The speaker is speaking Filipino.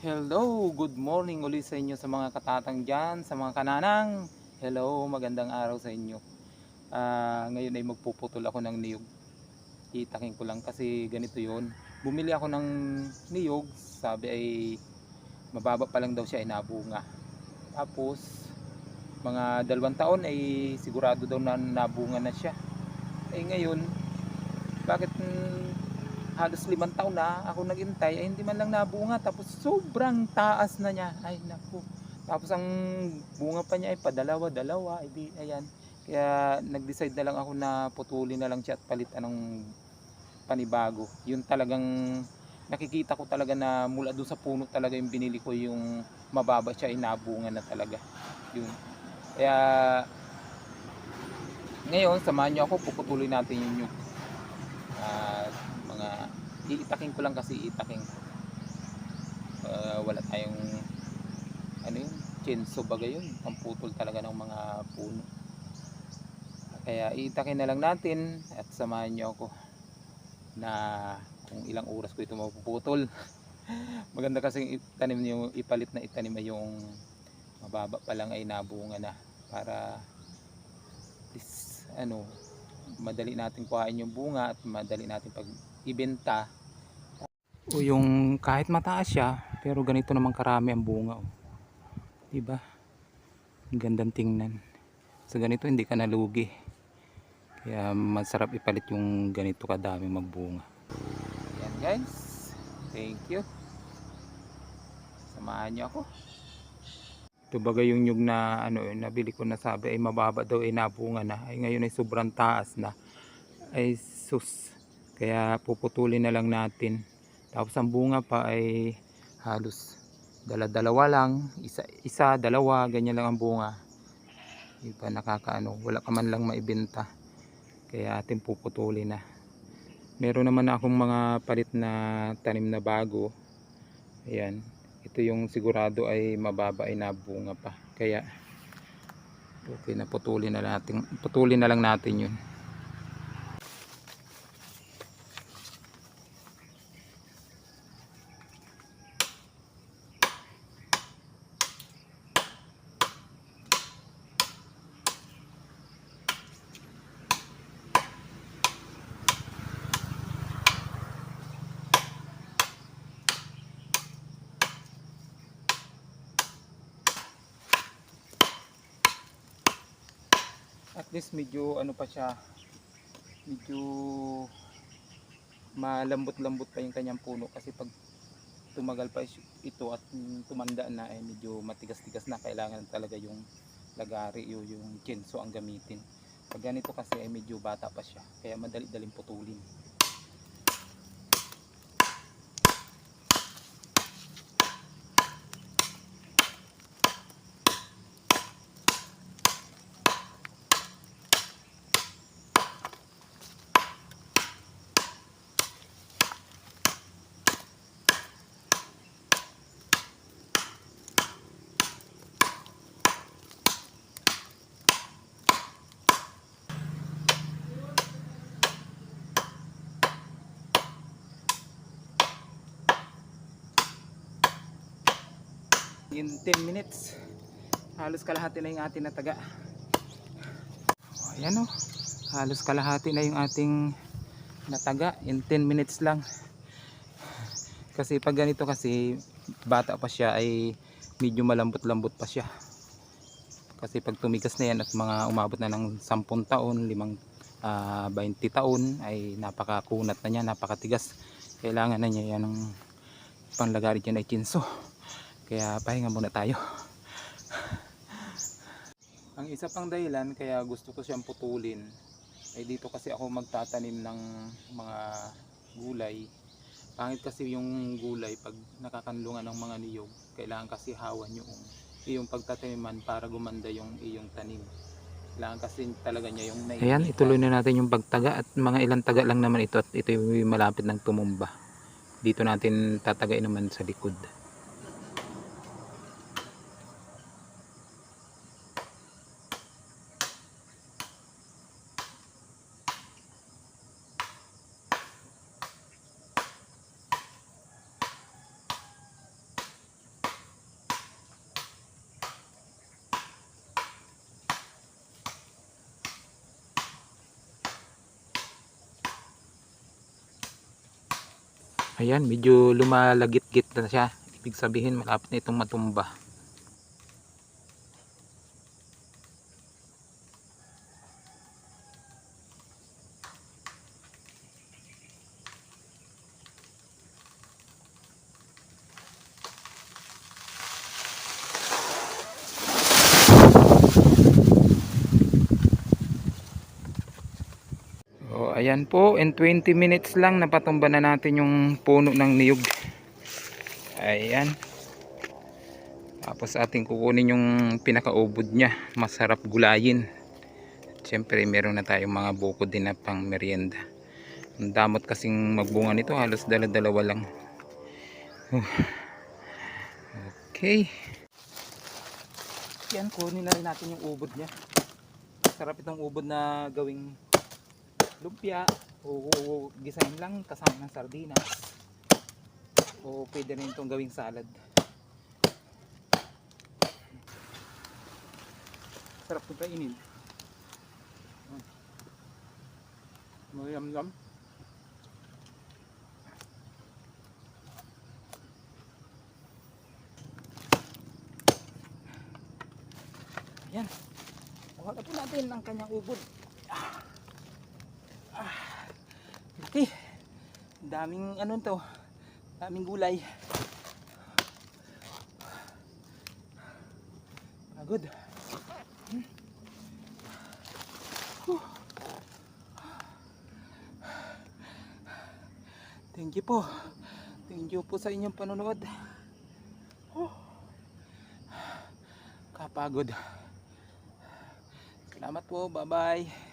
Hello, good morning ulit sa inyo sa mga katatang dyan, sa mga kananang. Hello, magandang araw sa inyo. Ah, ngayon ay magpuputol ako ng niyog. Itakin ko lang kasi ganito yon. Bumili ako ng niyog, sabi ay mababa pa lang daw siya ay nabunga. Tapos, mga dalawang taon ay sigurado daw na nabunga na siya. Eh ngayon, bakit halos limang taon na ako naghintay ay hindi man lang nabunga tapos sobrang taas na niya. Ay naku. Tapos ang bunga pa niya ay padalawa dalawa ay di ayan. Kaya nag-decide na lang ako na putulin na lang siya at palitan ng panibago. Yun talagang nakikita ko talaga na mula doon sa puno talaga yung binili ko yung mababa siya ay nabunga na talaga. Yun. Kaya ngayon samahan niyo ako puputulin natin yung nyug at mga iitaking ko lang kasi iitaking Ah, wala tayong ano yun chinso bagay yun. Pamputol talaga ng mga puno. Kaya iitakin na lang natin at samahan nyo ako na kung ilang oras ko ito mapuputol. Maganda kasi itanim yung ipalit na itanim yung mababa pa lang ay nabunga na para least, ano madali natin kuhain yung bunga at madali natin pag ibenta o yung kahit mataas siya pero ganito naman karami ang bunga oh. diba? Ang gandang tingnan. Sa ganito hindi ka nalugi. Kaya masarap ipalit yung ganito kadami magbunga. Yan guys. Thank you. Samahan nyo ako. Ito bagay yung nyug na ano eh, nabili ko na sabi ay mababa daw ay nabunga na. Ay ngayon ay sobrang taas na. Ay sus. Kaya puputulin na lang natin tapos ang bunga pa ay halos dala-dalawa lang isa, isa dalawa ganyan lang ang bunga. Di ba nakakaano wala ka man lang maibenta. Kaya atin puputulin na. Meron naman akong mga palit na tanim na bago. Ayan ito yung sigurado ay mababa ay nabunga pa. Kaya okay na putulin na natin putulin na lang natin yun at least medyo ano pa siya medyo malambot-lambot pa yung kanyang puno kasi pag tumagal pa ito at tumanda na eh medyo matigas-tigas na. Kailangan talaga yung lagari yung, yung chinso ang gamitin. Pag ganito kasi ay medyo bata pa siya kaya madali-daling putulin in 10 minutes. Halos kalahati na yung ating nataga. Ayan o halos kalahati na yung ating nataga in 10 minutes lang. Kasi pag ganito kasi bata pa siya ay medyo malambot-lambot pa siya. Kasi pag tumigas na yan at mga umabot na ng 10 taon, 5, ah, 20 taon ay napakakunat na niya, napakatigas. Kailangan na niya yan ng panglagari dyan ay chinso kaya pahinga muna tayo. Ang isa pang dahilan kaya gusto ko siyang putulin ay dito kasi ako magtatanim ng mga gulay. Pangit kasi yung gulay pag nakakanlungan ng mga niyog, kailangan kasi hawan yung iyong pagtataniman para gumanda yung iyong tanim. Kailangan kasi talaga niya yung Ayan, ituloy na natin yung pagtaga at mga ilang taga lang naman ito at ito yung malapit ng tumumba. Dito natin tatagain naman sa likod. Ayan, medyo lumalagit-git na siya. Ibig sabihin malapit na itong matumba. Oh, ayan po, in 20 minutes lang napatumba na natin yung puno ng niyog. Ayan. Tapos ating kukunin yung pinakaubod niya. Masarap gulayin. Siyempre meron na tayong mga bukod din na pang merienda. Ang damot kasing magbunga nito, halos dala-dalawa lang. Okay. Yan, kunin na rin natin yung ubod niya. Sarap itong ubod na gawing lumpia. O, gisahin lang kasama ng sardinas o pwede rin itong gawing salad. Sarap ito kainin. Mayam yam yan Kuha na po natin ang kanyang ubod Okay. Daming ano to. Daming gulay. Pagod. Hmm. Huh. Thank you po. Thank you po sa inyong panonood. Huh. Kapagod. Salamat po. Bye-bye.